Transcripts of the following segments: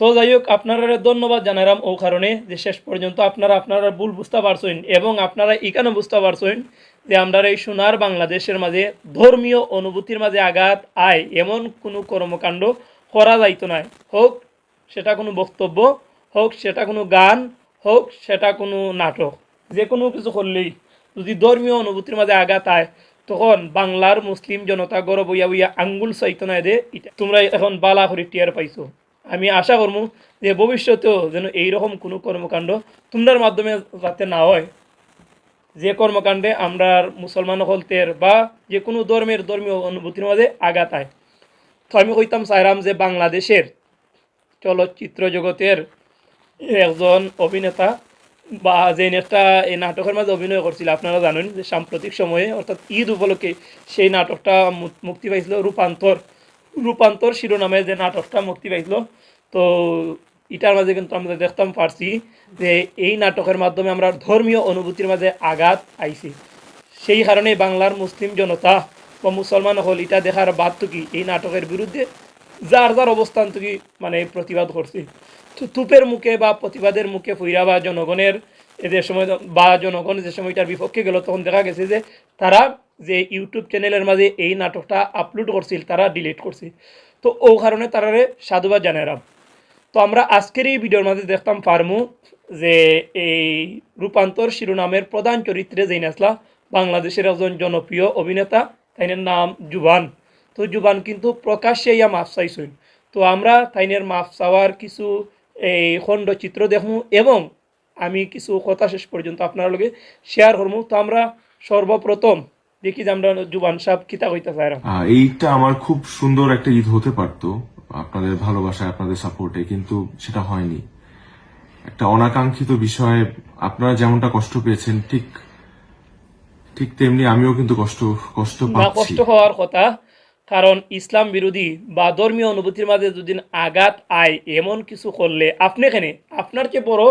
তো যাই হোক আপনারা ধন্যবাদ জানালাম ও কারণে যে শেষ পর্যন্ত আপনারা আপনারা ভুল বুঝতে পারছেন এবং আপনারা এখানে বুঝতে পারছেন যে আমরা এই সোনার বাংলাদেশের মাঝে ধর্মীয় অনুভূতির মাঝে আঘাত, আয় এমন কোনো কর্মকাণ্ড করা যাইতো না হোক, সেটা কোনো বক্তব্য, হোক, সেটা কোনো গান, হোক, সেটা কোনো নাটক, যে কোনো কিছু করলেই যদি ধর্মীয় অনুভূতির মাঝে আঘাত আয়, তখন বাংলার মুসলিম জনতা গড় বইয়া বইয়া আঙ্গুল চাইতো না দে তোমরা এখন বালা করে টিয়ার পাইছো। আমি আশা করব যে ভবিষ্যতেও যেন এইরকম কোনো কর্মকাণ্ড তোমরার মাধ্যমে যাতে না হয়। যে কর্মকাণ্ডে আমরা মুসলমান হলতের বা যে কোনো ধর্মের ধর্মীয় অনুভূতির মাঝে আঘাত আয় তো আমি কইতাম চাইরাম যে বাংলাদেশের চলচ্চিত্র জগতের একজন অভিনেতা বা যে নেতা এই নাটকের মাঝে অভিনয় করছিল, আপনারা জানেন যে সাম্প্রতিক সময়ে, অর্থাৎ ঈদ উপলক্ষে সেই নাটকটা মুক্তি পাইছিল রূপান্তর। রূপান্তর শিরোনামে যে নাটকটা মুক্তি পাইছিল। তো এটার মাঝে কিন্তু আমরা দেখতাম পারছি যে এই নাটকের মাধ্যমে আমরা ধর্মীয় অনুভূতির মাঝে আঘাত আইছি সেই কারণে বাংলার মুসলিম জনতা বা মুসলমান হল, এটা দেখার বাদ কি? এই নাটকের বিরুদ্ধে যার যার অবস্থান থেকে মানে প্রতিবাদ করছি। তুপের মুখে বা প্রতিবাদের মুখে ফুইরা বা জনগণের যে সময় বা জনগণ যে সময় সময়টার বিপক্ষে গেল, তখন দেখা গেছে যে তারা যে ইউটিউব চ্যানেলের মাঝে এই নাটকটা আপলোড করছিল, তারা ডিলিট করছে। তো ও কারণে তারারে সাধুবাদ জানারাম তো আমরা আজকের এই ভিডিওর মাঝে দেখতাম ফার্মু যে এই রূপান্তর শিরোনামের প্রধান চরিত্রে যেই নাসলা বাংলাদেশের একজন জনপ্রিয় অভিনেতা, তাইনের নাম জুবান। তো জুবান কিন্তু প্রকাশ্যে ইয়া মাফ চাইছেন তো আমরা তাইনের মাফ চাওয়ার কিছু এই খণ্ডচিত্র দেখমু এবং আমি কিছু কথা শেষ পর্যন্ত আপনার লগে শেয়ার করব তো আমরা সর্বপ্রথম দেখি যে আমরা জুবান সাহেব কিতা কইতে চাই এইটা আমার খুব সুন্দর একটা ঈদ হতে পারতো আপনাদের ভালোবাসায় আপনাদের সাপোর্টে কিন্তু সেটা হয়নি। একটা অনাকাঙ্ক্ষিত বিষয়ে আপনারা যেমনটা কষ্ট পেয়েছেন ঠিক ঠিক তেমনি আমিও কিন্তু কষ্ট কষ্ট পাচ্ছি। কষ্ট হওয়ার কথা কারণ ইসলাম বিরোধী বা ধর্মীয় অনুভূতির মাঝে যদি আঘাত আয় এমন কিছু করলে আপনি এখানে আপনার চেয়ে বড়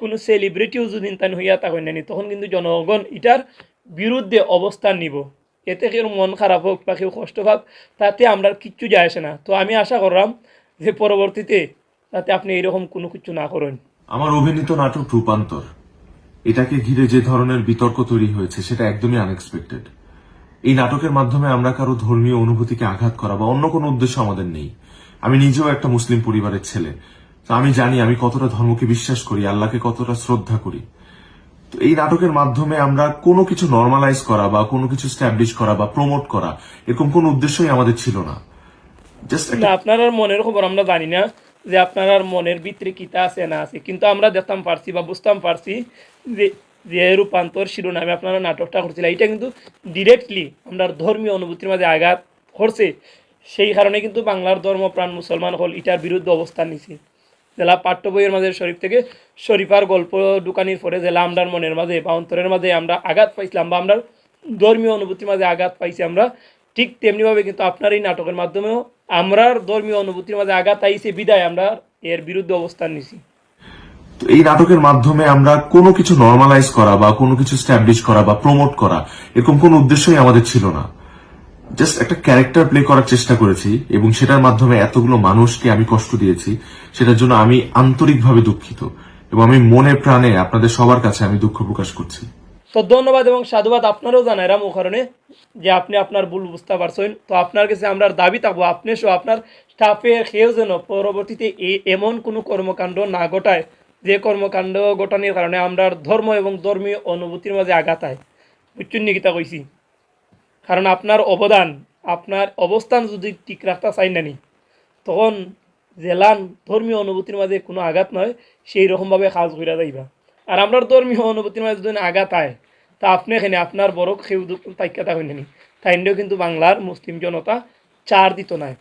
কোনো সেলিব্রিটিও যদি তান হইয়া নানি তখন কিন্তু জনগণ এটার বিরুদ্ধে অবস্থান নিব। এতে কেউ মন খারাপ হোক বা কেউ কষ্ট পাক, তাতে আমরা কিচ্ছু যায় আসে না। তো আমি আশা করলাম যে পরবর্তীতে তাতে আপনি এরকম কোনো কিছু না করেন। আমার অভিনীত নাটক রূপান্তর। এটাকে ঘিরে যে ধরনের বিতর্ক তৈরি হয়েছে, সেটা একদমই আনএক্সপেক্টেড এই নাটকের মাধ্যমে আমরা কারও ধর্মীয় অনুভূতিকে আঘাত করা বা অন্য কোনো উদ্দেশ্য আমাদের নেই। আমি নিজেও একটা মুসলিম পরিবারের ছেলে। তো আমি জানি আমি কতটা ধর্মকে বিশ্বাস করি, আল্লাহকে কতটা শ্রদ্ধা করি। এই নাটকের মাধ্যমে আমরা কোনো কিছু নর্মালাইজ করা বা কোনো কিছু স্ট্যাবলিশ করা বা প্রমোট করা, এরকম কোনো উদ্দেশ্যই আমাদের ছিল না। আপনার মনের খবর আমরা জানি না যে আপনার আর মনের ভিতরে কিতা আছে না আছে। কিন্তু আমরা দেখতাম পারছি বা বুঝতাম পারছি যে যে রূপান্তর শিরোনামে আপনারা নাটকটা করছিল এটা কিন্তু ডিরেক্টলি আমরা ধর্মীয় অনুভূতির মাঝে আঘাত করছে। সেই কারণে কিন্তু বাংলার ধর্মপ্রাণ মুসলমান হল, এটার বিরুদ্ধে অবস্থান নিছে। জেলা পাঠ্য বইয়ের মাঝে শরীফ থেকে শরীফার গল্প দোকানির পরে জেলা আমরার মনের মাঝে বা অন্তরের মাঝে আমরা আঘাত পাইছিলাম বা আমরা ধর্মীয় অনুভূতির মাঝে আঘাত পাইছি আমরা, ঠিক তেমনিভাবে কিন্তু আপনার এই নাটকের মাধ্যমেও আমরার ধর্মীয় অনুভূতির মাঝে আঘাত আইছে, বিদায় আমরা এর বিরুদ্ধে অবস্থান নিছি। তো এই নাটকের মাধ্যমে আমরা কোনো কিছু নর্মালাইজ করা বা কোনো কিছু স্ট্যাবলিশ করা বা প্রমোট করা, এরকম কোনো উদ্দেশ্যই আমাদের ছিল না। জাস্ট একটা ক্যারেক্টার প্লে করার চেষ্টা করেছি এবং সেটার মাধ্যমে এতগুলো মানুষকে আমি কষ্ট দিয়েছি, সেটার জন্য আমি আন্তরিকভাবে দুঃখিত এবং আমি মনে প্রাণে আপনাদের সবার কাছে আমি দুঃখ প্রকাশ করছি। তো ধন্যবাদ এবং সাধুবাদ আপনারও জানাইরাম ও কারণে যে আপনি আপনার ভুল বুঝতে পারছেন। তো আপনার কাছে আমরা দাবি থাকব, আপনি সহ আপনার স্টাফের খেয়েও যেন পরবর্তীতে এমন কোনো কর্মকাণ্ড না ঘটায়, যে কর্মকাণ্ড ঘটানোর কারণে আমরা ধর্ম এবং ধর্মীয় অনুভূতির মাঝে আঘাত হয়। বুঝছেন, নিকিতা কইছি। কারণ আপনার অবদান, আপনার অবস্থান যদি ঠিক রাখতে চাই নানি, তখন জেলান ধর্মীয় অনুভূতির মাঝে কোনো আঘাত নয়, সেই রকমভাবে কাজ কইরা যাইবা। আর আমরা ধর্মীয় অনুভূতির মাঝে যদি আঘাত আয় তা আপনি এখানে আপনার বড় খেউ তাইকাতা হইনি তাইন্ডেও কিন্তু বাংলার মুসলিম জনতা চার দিত নাই।